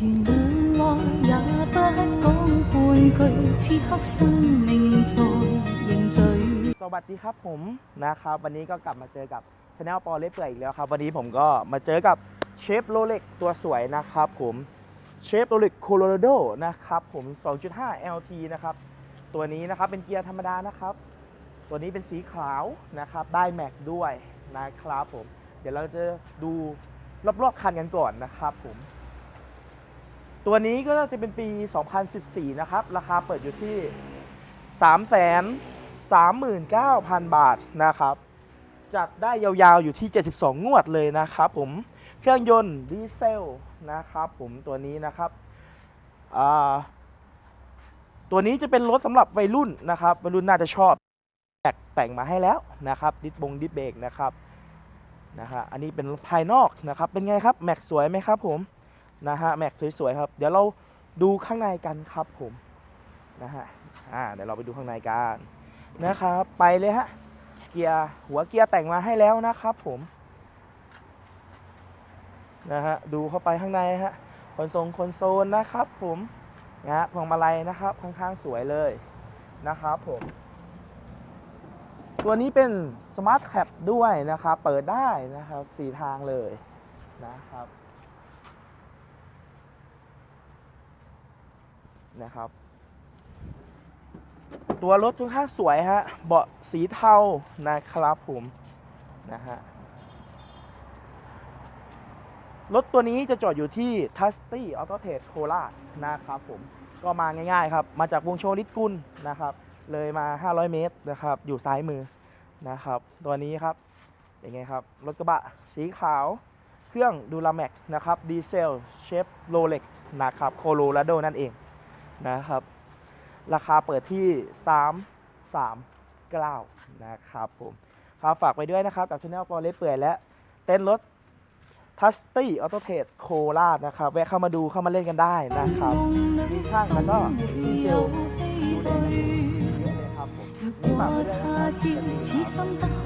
原谅爱也不讲半句，此刻生命在凝聚。 สวัสดีครับผมนะครับ วันนี้ก็กลับมาเจอกับช anel ปอเล็บเปื่อยอีกแล้วครับ วันนี้ผมก็มาเจอกับเชฟโรเล็กตัวสวยนะครับผมเชฟโรเล็กโคโลราโดนะครับผม 2.5 LT นะครับ ตัวนี้นะครับเป็นเกียร์ธรรมดานะครับ ตัวนี้เป็นสีขาวนะครับ ได้แม็กด้วยนะครับผม เดี๋ยวเราจะดูรอบๆคันกันก่อนนะครับผม ตัวนี้ก็จะเป็นปี 2014 นะครับ ราคาเปิดอยู่ที่ 3 3 9 0 0 0 บาทนะครับ จัดได้ยาวๆอยู่ที่ 72 งวดเลยนะครับผม เครื่องยนต์ดีเซลนะครับผมตัวนี้นะครับ ตัวนี้จะเป็นรถสำหรับวัยรุ่นนะครับ วัยรุ่นน่าจะชอบแม็กแต่งมาให้แล้วนะครับ ดิสบงดิสเบรกนะครับ นะฮะ อันนี้เป็นภายนอกนะครับ เป็นไงครับ แม็กสวยไหมครับผม นะฮะแม็กสวยๆครับ เดี๋ยวเราดูข้างในกันครับผมนะฮะอ่าเดี๋ยวเราไปดูข้างในกันนะครับไปเลยฮะเกียร์หัวเกียร์แต่งมาให้แล้วนะครับผมนะฮะดูเข้าไปข้างในฮะคอนโซลคอนโซลนะครับ ผมนะฮะพวงมาลัยนะครับค่อนข้างสวยเลยนะครับผมตัวนี้เป็นสมาร์ทแคปด้วยนะครับ เปิดได้นะครับสีทางเลยนะครับ นะครับ ตัวรถค่อนข้างสวยฮะเบาะสีเทานะครับผมนะฮะรถตัวนี้จะจอดอยู่ที่ทัสตี้ออโตเทสโคราชนะครับผมก็มาง่ายๆครับ มาจากวงโชลิตกุลนะครับ เลยมา 500 เมตรนะครับ อยู่ซ้ายมือนะครับ ตัวนี้ครับเป็นไงครับรถกระบะสีขาวเครื่องดูลาแม็กนะครับดีเซลเชฟโรเล็กนะครับโคโลราโดนั่นเอง นะครับ ราคาเปิดที่ 339 นะครับผมครับฝากไปด้วยนะครับ กับช่องแปอเล็เปื่อยและ เต้นรถทัสตี้ออโตเทสโคราชนะครับ แวะเข้ามาดูเข้ามาเล่นกันได้นะครับ มีช่างแล้วก็มีเซลล์ดูแลกันอยู่เยะลครับผมฝากไปด้วยนะครับ